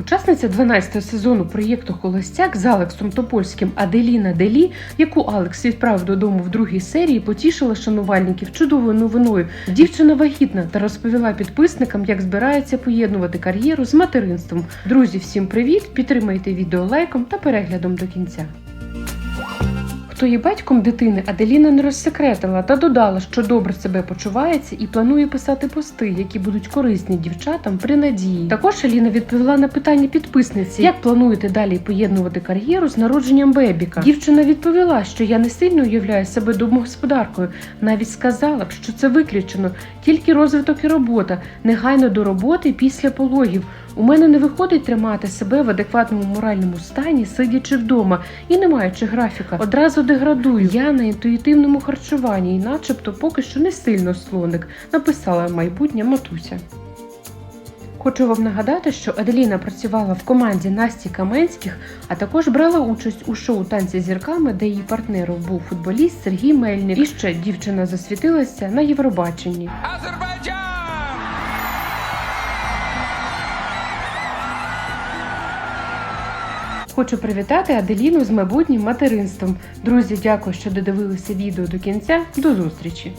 Учасниця 12-го сезону проєкту Холостяк з Алексом Топольським Аделіна Делі, яку Алекс відправив додому в другій серії, потішила шанувальників чудовою новиною. Дівчина вагітна та розповіла підписникам, як збирається поєднувати кар'єру з материнством. Друзі, всім привіт! Підтримайте відео лайком та переглядом до кінця. Хто є батьком дитини, Аделіна не розсекретила та додала, що добре себе почувається і планує писати пости, які будуть корисні дівчатам при надії. Також Аліна відповіла на питання підписниці, як плануєте далі поєднувати кар'єру з народженням бебіка. Дівчина відповіла, що я не сильно уявляю себе домогосподаркою. Навіть сказала б, що це виключено, тільки розвиток і робота, негайно до роботи після пологів. У мене не виходить тримати себе в адекватному моральному стані, сидячи вдома і не маючи графіка. Одразу деградую. Я на інтуїтивному харчуванні, і начебто поки що не сильно слоник, написала майбутня матуся. Хочу вам нагадати, що Аделіна працювала в команді Насті Каменських, а також брала участь у шоу Танці зірками, де її партнером був футболіст Сергій Мельник. І ще дівчина засвітилася на Євробаченні. Азербайджан! Хочу привітати Аделіну з майбутнім материнством. Друзі, дякую, що додивилися відео до кінця. До зустрічі!